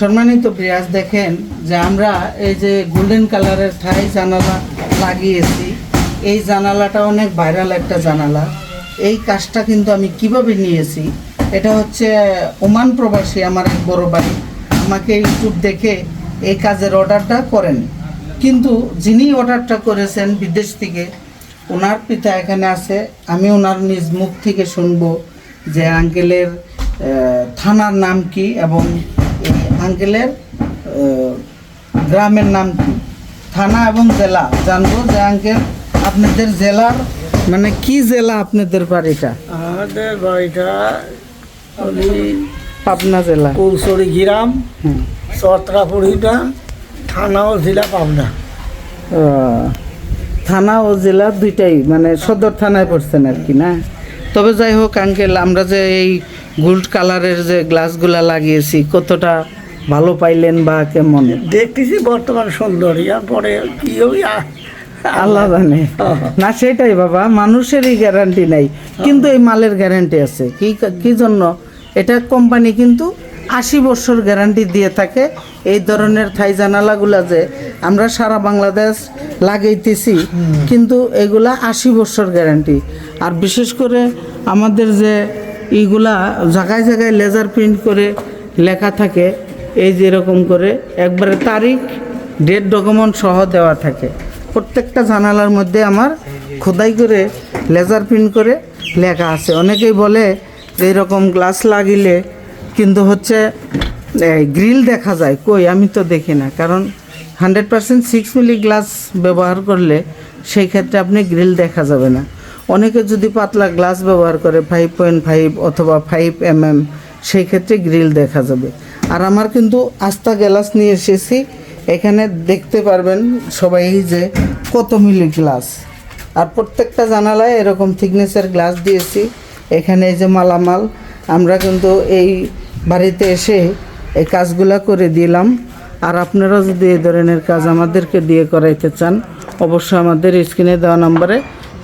সম্মানিত প্রিয়াস দেখেন যে আমরা এই যে গোল্ডেন কালারের ঠাই জানালা লাগিয়েছি। এই জানালাটা অনেক ভাইরাল একটা জানালা। এই কাজটা কিন্তু আমি কীভাবে নিয়েছি, এটা হচ্ছে ওমান প্রবাসী আমার এক বড় ভাই। আমাকে ইউটিউব দেখে এই কাজের অর্ডারটা করেন। কিন্তু যিনি অর্ডারটা করেছেন বিদেশ থেকে, ওনার পিতা এখানে আছে। আমি ওনার নিজ মুখ থেকে শুনব যে আঙ্কেলের থানার নাম কি এবং আঙ্কেলের গ্রামের নাম কি? থানা এবং জেলা জানব যে আঙ্কেল আপনাদের জেলার মানে কি জেলা আপনাদের বাড়িটা? আমাদের বাড়িটা পাবনা জেলা। কৌশলী গ্রাম। চত্রাপুরিটা থানা ও জেলা পাবনা। থানা ও জেলা দুইটাই মানে সদর থানায় পড়ছেন আর কি না? তবে যাই হোক আঙ্কেল আমরা যে এই গোল্ড কালারের যে গ্লাসগুলা লাগিয়েছি কতটা ভালো পাইলেন বা কেমন? দেখতেছি বর্তমান সুন্দর পরে কি ওই আল্লাহ জানে। না সেটাই বাবা মানুষেরই গ্যারান্টি নাই। কিন্তু এই মালের গ্যারান্টি আছে। কি কি জন্য? এটা কোম্পানি কিন্তু আশি বছর গ্যারান্টি দিয়ে থাকে। এই ধরনের থাই জানালাগুলা যে আমরা সারা বাংলাদেশ লাগাইতেছি কিন্তু এগুলা আশি বছর গ্যারান্টি আর বিশেষ করে আমাদের যে এইগুলা জায়গায় জায়গায় লেজার প্রিন্ট করে লেখা থাকে এই যেরকম করে একবারে তারিখ ডেট ডকুমেন্ট সহ দেওয়া থাকে। প্রত্যেকটা জানালার মধ্যে আমার খোদাই করে লেজার প্রিন্ট করে লেখা আছে। অনেকেই বলে যে এরকম গ্লাস লাগিলে কিন্তু হচ্ছে গ্রিল দেখা যায়। কই? আমি তো দেখি না। কারণ hundred percent six milli glass ব্যবহার করলে সেই ক্ষেত্রে আপনি গ্রিল দেখা যাবে না। অনেকে যদি পাতলা গ্লাস ব্যবহার করে ফাইভ পয়েন্ট ফাইভ অথবা ফাইভ এম এম সেই ক্ষেত্রে গ্রিল দেখা যাবে। আর আমার কিন্তু আস্তা গ্লাস নিয়ে এসেছি। এখানে দেখতে পারবেন সবাই যে কত মিলি গ্লাস। আর প্রত্যেকটা জানালায় এরকম থিকনেসের গ্লাস দিয়েছি। এখানে এই যে মালামাল। আমরা কিন্তু এই বাড়িতে এসে এই কাজগুলা করে দিলাম। আর আপনারা যদি এই ধরনের কাজ আমাদেরকে দিয়ে করাইতে চান, অবশ্যই আমাদের স্ক্রিনে দেওয়া নম্বরে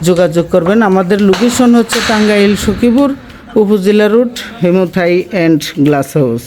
যোগাযোগ করবেন। আমাদের লোকেশন হচ্ছে টাঙ্গাইল সখীপুর উপজেলা রুট হেমোথাই অ্যান্ড গ্লাস হাউস